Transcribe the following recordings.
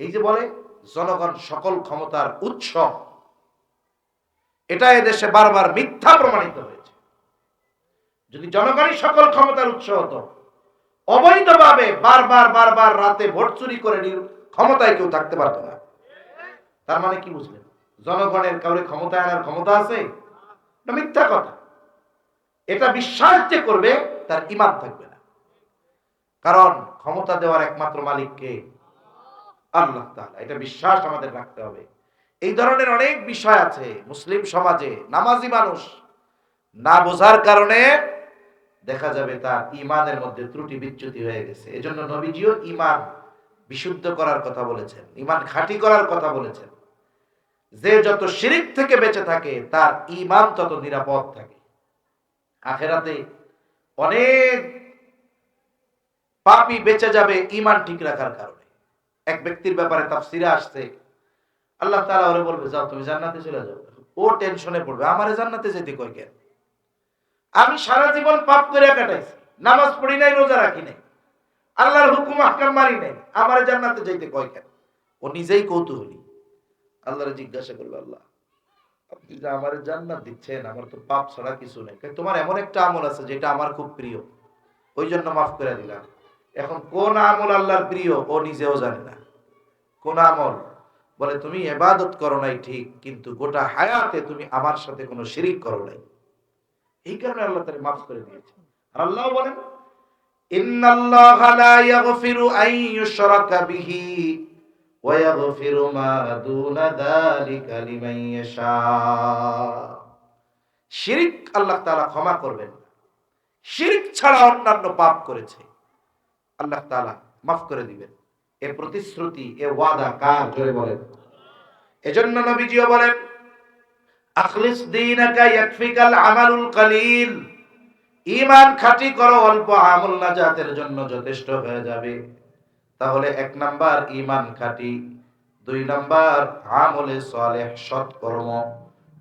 এই যে বলে, জনগণ সকল ক্ষমতার উৎস, এটা এদেশে বারবার মিথ্যা প্রমাণিত হয়েছে। যদি জনগণই সকল ক্ষমতার উৎস হতো, অবৈধভাবে বারবার বারবার রাতে ভোট চুরি করে ক্ষমতায় কেউ থাকতে পারতো না। তার মানে কি বুঝলেন? জনগণের কাউরে ক্ষমতায় আনার ক্ষমতা আছে? না মিথ্যা কথা। এটা বিশ্বাস যে করবে, তার ইমান থাকবে না। কারণ ক্ষমতা দেওয়ার একমাত্র মালিককে আল্লাহ এটা বিশ্বাস আমাদের রাখতে হবে। এই ধরনের অনেক বিষয় আছে মুসলিম সমাজে, নামাজি মানুষ না বোঝার কারণে দেখা যাবে তার ইমানের মধ্যে ত্রুটি বিচ্যুতি হয়ে গেছে। এজন্য নবীজিও ইমান বিশুদ্ধ করার কথা বলেছেন, ইমান খাঁটি করার কথা বলেছেন। যে যত শিরিক থেকে বেঁচে থাকে, তার ইমান তত নিরাপদ থাকে। আখেরাতে অনেক পাপি বেঁচে যাবে ইমান ঠিক রাখার কারণে। এক ব্যক্তির ব্যাপারে তাফসিরে আসছে, আল্লাহ তাআলা ওরে বলবে, যাও, তুমি জান্নাতে চলে যাও। ও টেনশনে পড়বে, আমারে জান্নাতে যেতে কই কেন? আমি সারা জীবন পাপ করে কাটাইছি, নামাজ পড়ি নাই, রোজা রাখি নাই, আল্লাহর হুকুম, আহকাম মারি নাই, আমারে জান্নাতে যাইতে কয় কেন? ও নিজেই কৌতূহলী। আল্লাহরে জিজ্ঞাসা করবে আল্লাহ, আপনি যে আমার জান্নাত দিচ্ছেন, আমার তো পাপ ছাড়া কিছু নেই। তোমার এমন একটা আমল আছে, যেটা আমার খুব প্রিয়। ওই জন্য মাফ করে দিলাম। এখন কোন আমল আল্লাহর প্রিয় ও নিজেও জানে না। কোন আমল বলে, তুমি এবাদত করো নাই ঠিক, কিন্তু গোটা হায়াতে তুমি আমার সাথে কোনো শিরিক করো নাই। এই কারণে আল্লাহ তাকে মাফ করে দিয়েছে। আর আল্লাহ বলেন, ইন্নাল্লাহা লা ইয়াগফিরু ইউশরাকা বিহি ওয়া ইয়াগফিরু মা দুনা যালিকা লিমান ইয়াশা। শিরিক আল্লাহ তাআলা ক্ষমা করবেন শিরিক ছাড়া অন্যান্য পাপ করেছে। আল্লাহ তাআলা মাফ করে দিবেন। এ প্রতিশ্রুতি, এ ওয়াদা কার? জোরে বলেন। এজন্য নবীজিও বলেন, আখলিস ইয়াকফিকাল আমালুল কালিল। করো, অল্প আমল নাজাতের জন্য যথেষ্ট হয়ে যাবে। তাহলে এক নাম্বার দুই নাম্বার আমলে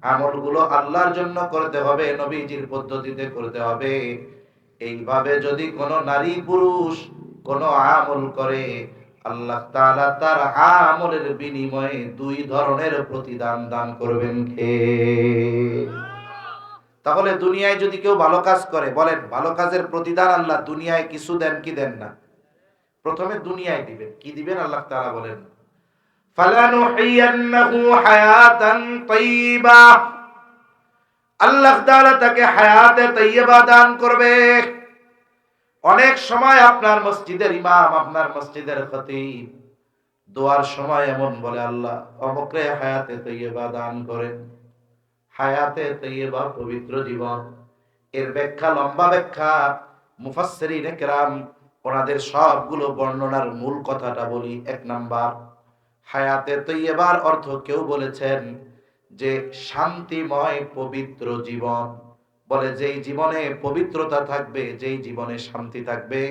আমলগুলো আল্লাহর জন্য করতে হবে, নবীজির পদ্ধতিতে করতে হবে। এইভাবে যদি কোনো নারী পুরুষ কোনো আমল করে, আল্লাহ তাআলা তার আমলের বিনিময়ে দুই ধরনের প্রতিদান দান করবেন কে তাহলে দুনিয়ায় যদি কেউ ভালো কাজ করে, বলেন, ভালো কাজের প্রতিদান আল্লাহ দুনিয়ায় কিছু দেন কি দেন না? প্রথমে দুনিয়ায় দিবেন, কি দিবেন আল্লাহ তাআলা বলেন? আল্লাহ তাকে হায়াতে তাইয়্যিবা দান করবে। অনেক সময় আপনার মসজিদের ইমাম, আপনার মসজিদের খতিব। দোয়ার সময় এমন বলে, আল্লাহ, অমকরে হায়াতে তৈয়বা দান করেন। হায়াতে তৈয়বা পবিত্র জীবন। এর ব্যাখ্যা লম্বা ব্যাখ্যা। মুফাসসিরিন কেরাম, ওনাদের সবগুলো বর্ণনার মূল কথাটা বলি, এক নাম্বার। হায়াতে তৈয়বার অর্থ কেউ বলেছেন যে, শান্তিময় পবিত্র জীবন। বলে, যেই জীবনে পবিত্রতা থাকবে, যেই জীবনে শান্তি থাকবে,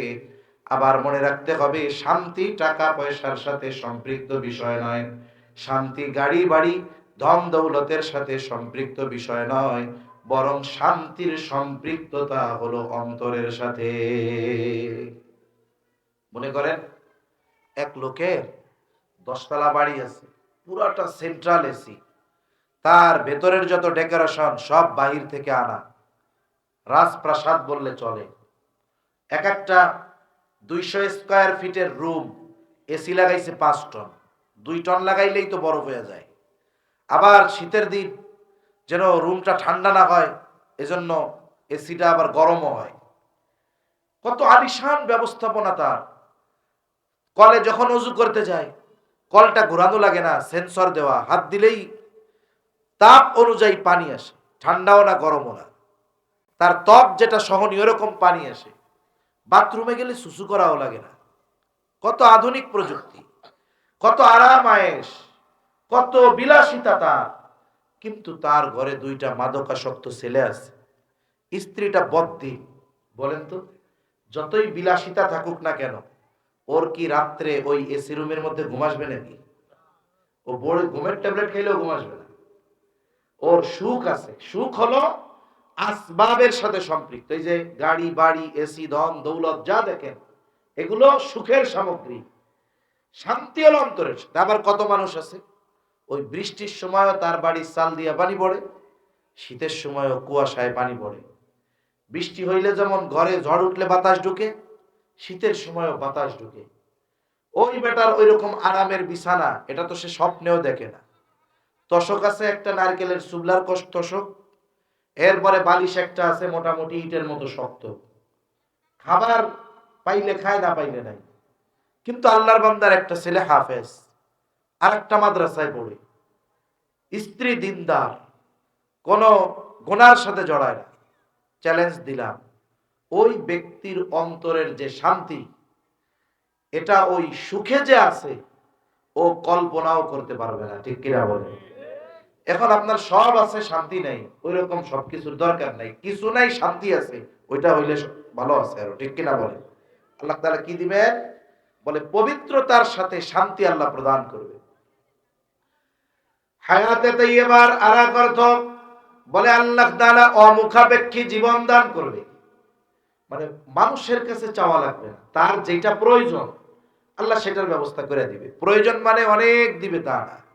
আবার মনে রাখতে হবে, শান্তি টাকা পয়সার সাথে সম্পৃক্ত বিষয় নয়। শান্তি গাড়ি, বাড়ি, ধন দৌলতের সাথে সম্পৃক্ত বিষয় নয়। বরং শান্তির সম্পৃক্ততা হলো অন্তরের সাথে। মনে করেন, এক লোকের দশতলা বাড়ি আছে, পুরাটা সেন্ট্রাল এসি তার ভেতরের যত ডেকোরেশন সব বাহির থেকে আনা। রাজপ্রাসাদ বললে চলে। এক একটা দুইশো স্কোয়ার ফিটের রুম এসি লাগাইছে পাঁচ টন। দুই টন লাগাইলেই তো বরফ হয়ে যায়। আবার শীতের দিন যেন রুমটা ঠান্ডা না হয়, এজন্য এসিটা আবার গরমও হয়। কত আলিশান ব্যবস্থাপনা তার। কলে যখন উজু করতে যায়, কলটা ঘোরানো লাগে না, সেন্সর দেওয়া, হাত দিলেই তাপ অনুযায়ী পানি আসে। ঠান্ডাও না, গরমও না। তার ত্বক যেটা সহনীয়, এরকম পানি আসে। বাথরুমে গেলে সুসু করাও লাগে না। কত আধুনিক প্রযুক্তি, কত আরাম আয়েস কত বিলাসিতা তার। কিন্তু তার ঘরে দুইটা মাদকাসক্ত ছেলে আছে। স্ত্রীটা বদ্দি। বলেন তো, যতই বিলাসিতা থাকুক না কেন, ওর কি রাত্রে ওই এসি রুমের মধ্যে ঘুমাসবে নাকি? ও বড় ঘুমের ট্যাবলেট খেলেও ঘুমাসবে না। ওর সুখ আছে। সুখ হলো আসবাবের সাথে সম্পৃক্ত। এই যে গাড়ি, বাড়ি এসি ধন, দৌলত, যা দেখেন, এগুলো সুখের সামগ্রী। শান্তি হলো অন্তরের আবার কত মানুষ আছে? ওই বৃষ্টির সময়ও তার বাড়ির চাল দিয়া পানি পড়ে, শীতের সময়ও কুয়াশায় পানি পড়ে। বৃষ্টি হইলে যেমন ঘরে ঝড় উঠলে বাতাস ঢুকে, শীতের সময়ও বাতাস ঢুকে। ওই বেটার ওই রকম আরামের বিছানা, এটা তো সে স্বপ্নেও দেখে না। তশক আছে একটা নারকেলের সুবলার কষ্ট তশক এরপরে বালিশ একটা আছে, মোটামুটি ইটের মতো শক্ত। খাবার পাইলে খায়, না পাইলে নাই। কিন্তু আল্লাহর বান্দার একটা ছেলে হাফেজ আর একটা মাদ্রাসায় পড়ে। স্ত্রী দিনদার, কোন গোনার সাথে জড়ায় না। চ্যালেঞ্জ দিলাম, ওই ব্যক্তির অন্তরের যে শান্তি, এটা ওই সুখে যে আছে, ও কল্পনাও করতে পারবে না, ঠিক কিনা বলে এখন আপনার সব আছে, শান্তি নাই। ওই রকম সবকিছুর দরকার নাই। কিছু নাই, শান্তি আছে। ওইটা হইলে ভালো আছে আরও, ঠিক কিনা বলে আল্লাহ তাআলা কি দিবেন? বলে, পবিত্রতার সাথে শান্তি আল্লাহ প্রদান করবে। বলে, আল্লাহ তাআলা অমুখাপেক্ষী জীবন দান করবে। মানে মানুষের কাছে চাওয়া লাগবে না। তার যেটা প্রয়োজন, আল্লাহ সেটার ব্যবস্থা করে দিবে। প্রয়োজন মানে অনেক দিবে তা না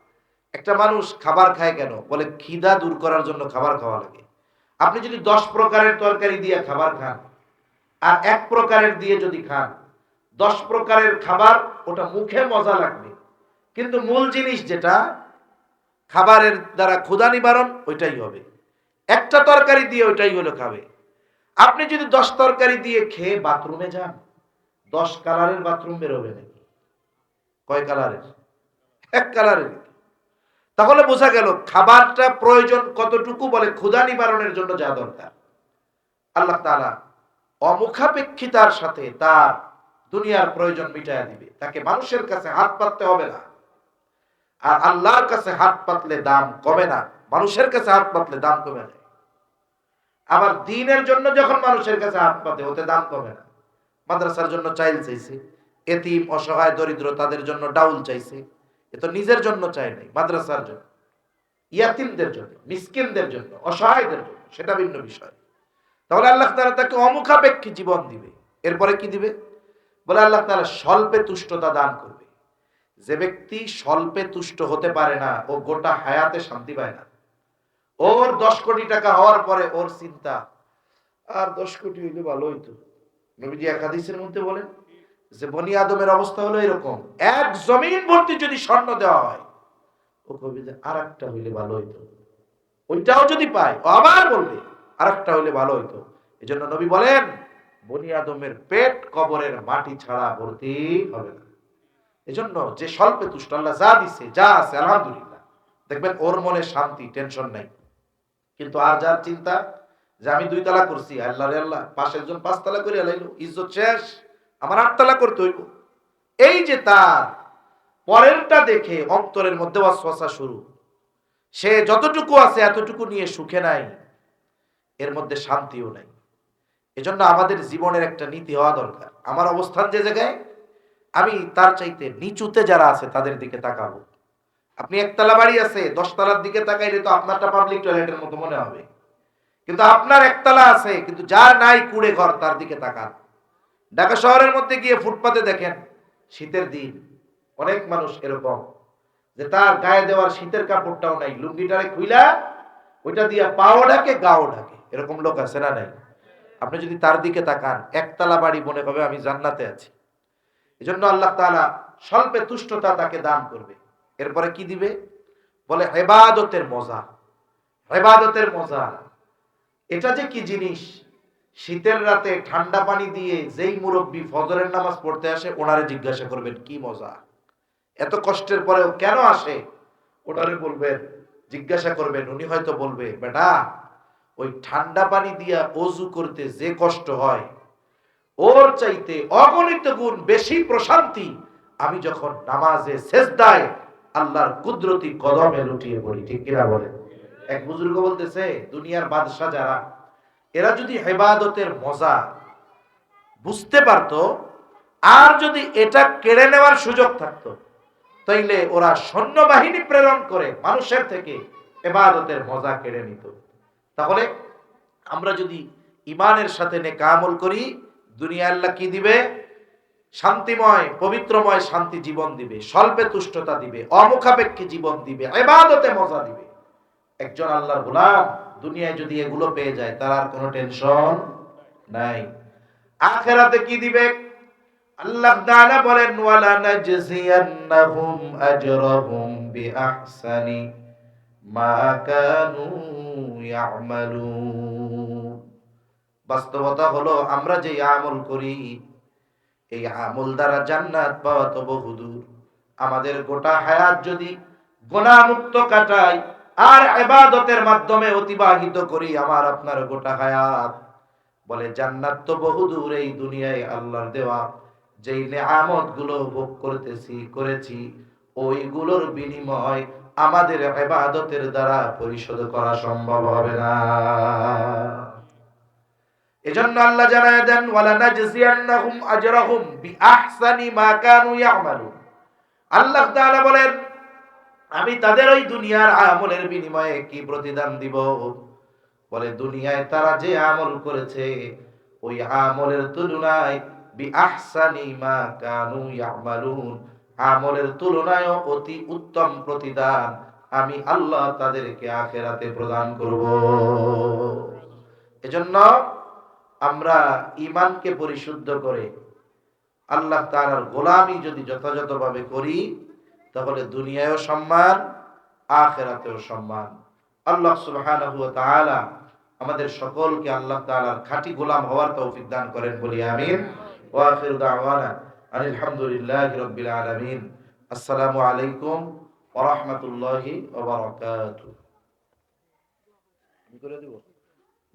একটা মানুষ খাবার খায় কেন? বলে খিদা দূর করার জন্য খাবার খাওয়া লাগে। আপনি যদি দশ প্রকারের তরকারি দিয়ে খাবার খান, আর এক প্রকারের দিয়ে যদি খান, দশ প্রকারের খাবার, ওটা মুখে মজা লাগবে। কিন্তু মূল জিনিস যেটা, খাবারের দ্বারা ক্ষুধা নিবারণ, ওইটাই হবে। একটা তরকারি দিয়ে ওইটাই হলো খাবে। আপনি যদি দশ তরকারি দিয়ে খেয়ে বাথরুমে যান, দশ কালারের বাথরুম বেরোবে নাকি? কয় কালারের? এক কালারের তাহলে বোঝা গেল, খাবারটা প্রয়োজন কতটুকু বলে ক্ষুধা নিবারণের জন্য যা দরকার। আল্লাহ তাআলা অমুখাপেক্ষিতার সাথে তার দুনিয়ার প্রয়োজন মিটাইয়া দিবে। তাকে মানুষের কাছে হাত পাততে হবে না। আর আল্লাহর কাছে হাত পাতলে দাম কমে না, মানুষের কাছে হাত পাতলে দাম কমে যায় আবার দিনের জন্য যখন মানুষের কাছে হাত পাতে, ওতে দাম কমে না। মাদ্রাসার জন্য চাইল চাইছে, এতিম, অসহায়, দরিদ্র, তাদের জন্য ডাউল চাইছে। এ তো নিজের জন্য চাই নাই, মাদ্রাসার জন্য, ইয়াতিমদের জন্য, মিসকিনদের জন্য, অসহায়দের জন্য, সেটা ভিন্ন বিষয়। তাহলে আল্লাহ তাআলা তাকে অমুখাপেক্ষী জীবন দিবে। এরপরে কি দিবে? বলে আল্লাহ তাআলা স্বল্পে তুষ্টতা দান করবে। যে ব্যক্তি স্বল্পে তুষ্ট হতে পারে না, ও গোটা হায়াতে শান্তি পায় না। ওর দশ কোটি টাকা হওয়ার পরে ওর চিন্তা, আর দশ কোটি হইলে ভালো হইতো। নবীজি এক হাদিসের মধ্যে বলেন যে বনি আদমের অবস্থা হলো এরকম। এক জমিন ভর্তি যদি স্বর্ণ দেওয়া হয়, ও কবি যে আর একটা হইলে ভালো হইতো। ওইটাও যদি পায় আবার বলবে আর একটা হইলে ভালো হইতো। এই জন্য নবী বলেন, বনি আদমের পেট কবরের মাটি ছাড়া ভর্তি হবে না। এজন্য যে স্বল্পে তুষ্ট, আল্লাহ যা দিছে, যা আছে, আলহামদুলিল্লাহ। দেখবেন ওর মনে শান্তি, টেনশন নাই। কিন্তু আর যার চিন্তা, যে আমি দুই তালা করছি, আল্লাহ রে আল্লাহ পাশে একজন পাঁচ তালা করে আলাইলো ইজ্জত শেষ। আমার আটতলা করতে হইব। এই যে তার পরেরটা দেখে অন্তরের মধ্যে ওয়াসওয়াসা শুরু। সে যতটুকু আছে এতটুকু নিয়ে সুখে নাই, এর মধ্যে শান্তিও নাই। এজন্য আমাদের জীবনের একটা নীতি হওয়া দরকার। আমার অবস্থান যে জায়গায়, আমি তার চাইতে নিচুতে যারা আছে তাদের দিকে তাকাবো। আপনি একতলা বাড়ি আছে, দশতলার দিকে তাকাইলে তো আপনারটা পাবলিক টয়লেটের মতো মনে হবে। কিন্তু আপনার একতলা আছে, কিন্তু যার নাই কুড়ে ঘর তার দিকে তাকান। ঢাকা শহরের মধ্যে গিয়ে ফুটপাতে দেখেন, শীতের দিন। অনেক মানুষ এরকম যে তার গায়ে দেওয়ার শীতের কাপড়টাও নাই, লুঙ্গিটারে খুইলা ওইটা দিয়ে পাও ঢাকে, গাও ঢাকে। এরকম লোক আছে না নাই? আপনি যদি তার দিকে তাকান, একতলা বাড়ি মনে হবে আমি জান্নাতে আছি। এজন্য আল্লাহ তাআলা স্বল্পে তুষ্টতা তাকে দান করবে। এরপরে কি দিবে? বলে হেবাদতের মজা। হেবাদতের মজা। এটা যে কি জিনিস? শীতের রাতে ঠান্ডা পানি দিয়ে যেই মুরব্বী ফজরের নামাজ পড়তে আসে, ওনারে জিজ্ঞাসা করবেন, কি মজা? এত কষ্টের পরেও কেন আসে? ওনারে বলবেন, জিজ্ঞাসা করবেন, উনি হয়তো বলবে, বেটা, ওই ঠান্ডা পানি দিয়া অজু করতে যে কষ্ট হয়, ওর চাইতে অগণিত গুণ বেশি প্রশান্তি আমি যখন নামাজে সেজদায় আল্লাহর কুদরতি কদমে লুটিয়ে পড়ি। ঠিক কিনা বলে এক বুজুর্গ বলতেছে, দুনিয়ার বাদশাহ যারা এরা যদি হেবাদতের মজা বুঝতে পারতো, আর যদি এটা কেড়ে নেওয়ার সুযোগ থাকতো, তাইলে ওরা সৈন্যবাহিনী প্রেরণ করে মানুষের থেকে এবাদতের মজা কেড়ে নিত। তাহলে আমরা যদি ইমানের সাথে নেকা আমল করি, দুনিয়া আল্লাহ কি দিবে? শান্তিময়, পবিত্রময়, শান্তি জীবন দিবে, স্বল্পে তুষ্টতা দিবে, অমুখাপেক্ষী জীবন দিবে এবাদতে মজা দিবে। একজন আল্লাহর গোলাম, দুনিয়ায় যদি এগুলো পেয়ে যায়, তার আর কোনো টেনশন নাই। আখেরাতে কি দিবে? আল্লাহ তাআলা বলেন, ওয়ালা নাজজিয়ান্নাহুম আজরাহুম বিআহসানি মা কানু ইয়ামালুন। বাস্তবতা হলো, আমরা যে আমল করি, এই আমল দ্বারা জান্নাত পাওয়া তো বহুদূর। আমাদের গোটা হায়াত যদি গুনাহমুক্ত কাটাই আর এবাদতের মাধ্যমে অতিবাহিত করি আমার আপনার গোটা হায়াত। বলে, জান্নাত তো বহুদূর এই দুনিয়ায় আল্লাহর দেওয়া। যেই নেয়ামতগুলো ভোগ করতেছি, করেছি, ওইগুলোর বিনিময় আমাদের এবাদতের দ্বারা পরিশোধ করা সম্ভব হবে না। এজন্য আল্লাহ জানায় দেন ওয়ালা নাজজিয়ান্নাহুম আজরাহুম বিআহসানি মা কানু ইয়ামালুন। আল্লাহ তাআলা বলেন আমি তাদের ওই দুনিয়ার আমলের বিনিময়ে কি প্রতিদান দিব। বলে, দুনিয়ায় তারা যে আমল করেছে, ওই আমলের তুলনায় বিআহসানি মা কানু ইয়ামালুন। আমলের তুলনায় অতি উত্তম প্রতিদান আমি আল্লাহ তাদেরকে আখেরাতে প্রদান করব। এজন্য আমরা ইমানকে পরিশুদ্ধ করে আল্লাহ তাআলার গোলামি যদি যথাযথভাবে করি তাহলে দুনিয়ায়ও সম্মান, আখেরাতেও সম্মান। আল্লাহ সুবাহ আমাদের সকলকে আল্লাহ তালার খাঁটি গোলাম হওয়ার তৌফিক দান করেন বলি আমিন। ওয়াখির দাওয়ানা আলহামদুলিল্লাহ রব্বিল আলামিন। আসসালামু আলাইকুম ওয়া রাহমাতুল্লাহি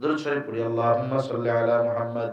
দরুদ শরীফ পড়ি আল্লাহ সাল্লি মুহাম্মদ।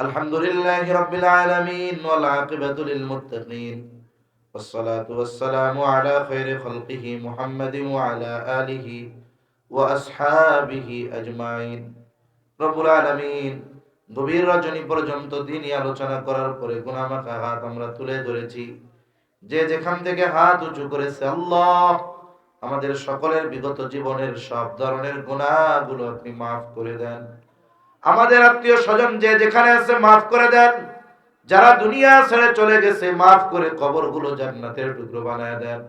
الحمد لله رب العالمين والعاقبة للمتقين والصلاة والسلام على خير خلقه محمد وعلى آله وأصحابه أجمعين رب العالمين গভীর রজনী পর্যন্ত দিনই আলোচনা করার পরে গুনামাখা হাত আমরা তুলে ধরেছি যে যেখান থেকে হাত উঁচু করেছে আল্লাহ আমাদের সকলের বিগত জীবনের সব ধরনের গুনাহগুলো আপনি মাফ করে দেন আমাদের আত্মীয় স্বজন যে যেখানে আছে, মাফ করে দেন। যারা দুনিয়া ছেড়ে চলে গেছে, মাফ করে কবরগুলো জান্নাতের টুকরো বানায় দেন।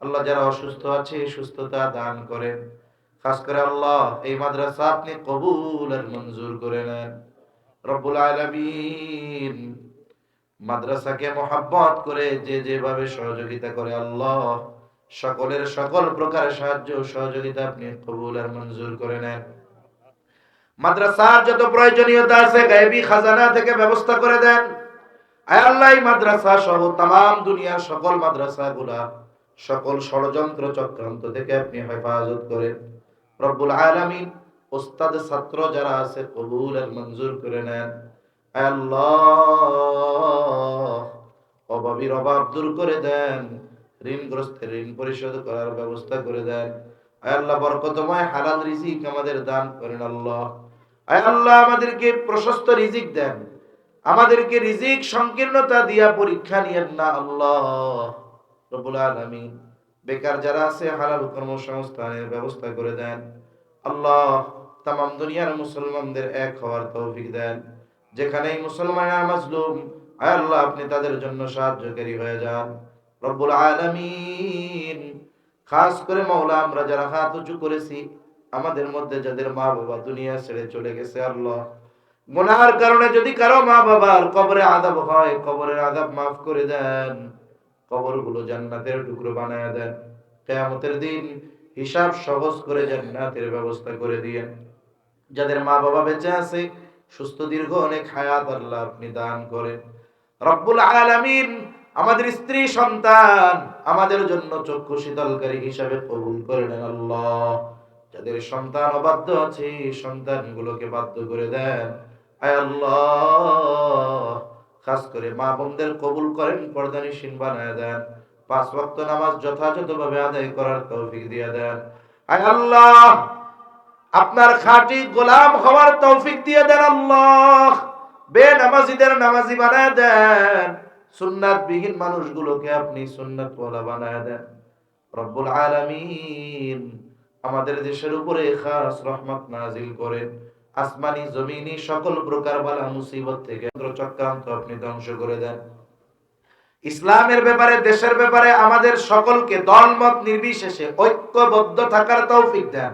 আল্লাহ যারা অসুস্থ আছে সুস্থতা দান করেন। খাস করে আল্লাহ, এই মাদ্রাসা আপনি কবুল আর মঞ্জুর করে নেন। রব্বুল আলামিন মাদ্রাসাকে মোহাব্বত করে যে যেভাবে সহযোগিতা করে আল্লাহ, সকলের সকল প্রকার সাহায্য সহযোগিতা আপনি কবুল আর মঞ্জুর করে নেন। মাদ্রাসার যত প্রয়োজনীয়তা আছে, গায়েবী খাজানা থেকে ব্যবস্থা করে দেন। আল্লাহ মাদ্রাসা সহ তাম দুনিয়ার সকল মাদ্রাসা গুলা সকল ষড়যন্ত্র চক্রান্ত থেকে আপনি হেফাজত করেন। রব্বুল আলামিন ওস্তাদ ছাত্র যারা আছে, কবুল আর মঞ্জুর করে নেন। আল্লাহ, অভাবীর অভাব দূর করে দেন। ঋণগ্রস্তের ঋণ পরিশোধ করার ব্যবস্থা করে দেন। আল্লাহ, বরকতময় হালাল রিজিক আমাদের দান করেন আল্লাহ। আল্লাহ আমাদেরকে প্রশস্ত রিজিক দেন। আমাদেরকে রিজিক সংকীর্ণতা দিয়া পরীক্ষা নিয়েন না আল্লাহ। রব্বুল আলামিন বেকার যারা আছে, হালাল কর্মসংস্থানের ব্যবস্থা করে দেন। আল্লাহ তাম দুনিয়ার মুসলমানদের এক হওয়ার তৌফিক দেন। যেখানেই মুসলমানরা মাজলুম আল্লাহ আপনি তাদের জন্য সাহায্যকারী হয়ে যান। রব্বুল আলামিন, খাস করে মাওলা আমরা যারা হাত উঁচু করেছি আমাদের মধ্যে যাদের মা বাবা দুনিয়া ছেড়ে চলে গেছে, আল্লাহ। গুনার কারণে যদি কারও মা বাবার কবরে আদাব হয়, কবরের আদাব মাফ করে দেন। কবরগুলো জান্নাতের টুকরো বানায় দেন। কেয়ামতের দিন হিসাব সহজ করে জান্নাতের ব্যবস্থা করে দিয়েন। যাদের মা বাবা বেঁচে আছে, সুস্থ দীর্ঘ অনেক হায়াত আল্লাহ আপনি দান করেন। রব্বুল আলামিন আমাদের স্ত্রী, সন্তান, আমাদের জন্য চক্ষু শীতলকারী হিসাবে কবুল করে নেন আল্লাহ। যাদের সন্তান অবাধ্য আছে, সন্তানগুলোকে বাধ্য করে দেন। খাস করে মা বোনদের কবুল করেন পর্দানিসীন বানায় দেন। পাঁচ ওয়াক্ত নামাজ যথাযথভাবে আদায় করার তৌফিক দিয়ে দেন। আল্লাহ। আপনার খাঁটি গোলাম হওয়ার তৌফিক দিয়ে দেন আল্লাহ। বে নামাজিদের নামাজি বানায় দেন। সুন্নাত বিহীন মানুষগুলোকে আপনি সুন্নাত ওয়ালা বানায় দেন। রব্বুল আলামিন আমাদের দেশের উপরে খাস রহমত নাজিল করেন। আসমানি, জমিনি সকল প্রকার বালা মুসিবত থেকে চক্রান্ত আপনি ধ্বংস করে দেন। ইসলামের ব্যাপারে, দেশের ব্যাপারে আমাদের সকলকে দলমত নির্বিশেষে ঐক্যবদ্ধ থাকার তৌফিক দেন।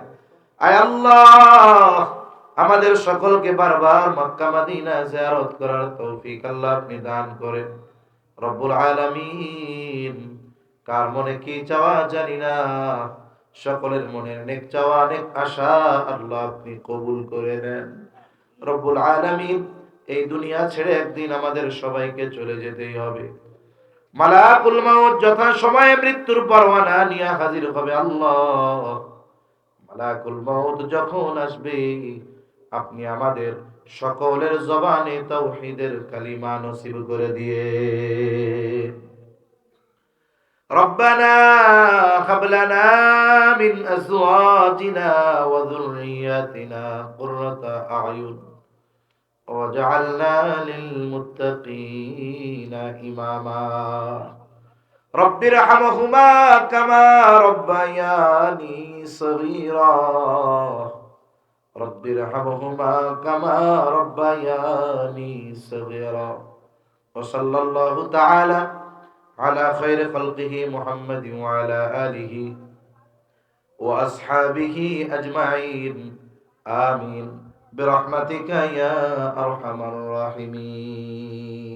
আয় আল্লাহ, আমাদের সকলকে বারবার মক্কা, মাদিনা জিয়ারত করার তৌফিক আল্লাহ আপনি দান করেন। রব্বুল আলামিন, কার মনে কি চাওয়া জানি না। সকলের মনের নেক চাওয়া অনেক আশা আল্লাহ আপনি কবুল করে নেন। রব্বুল আলামিন এই দুনিয়া ছেড়ে একদিন আমাদের সবাইকে চলে যেতেই হবে। মালাকুল মাউত যথা সময়ে মৃত্যুর পরওয়ানা নিয়ে হাজির হবে আল্লাহ। মালাকুল মাউত যখন আসবে, আপনি আমাদের সকলের জবানে তাওহীদের কালিমা নসিব করে দিয়ে ربنا هب لنا من أزواجنا وذرياتنا قرة أعين وجعلنا للمتقين إماما. رب ارحمهما كما ربياني صغيرا. رب ارحمهما كما ربياني صغيرا. وصلى الله تعالى على خير خلقه محمد وعلى آله وأصحابه أجمعين. آمين. برحمتك يا أرحم الراحمين.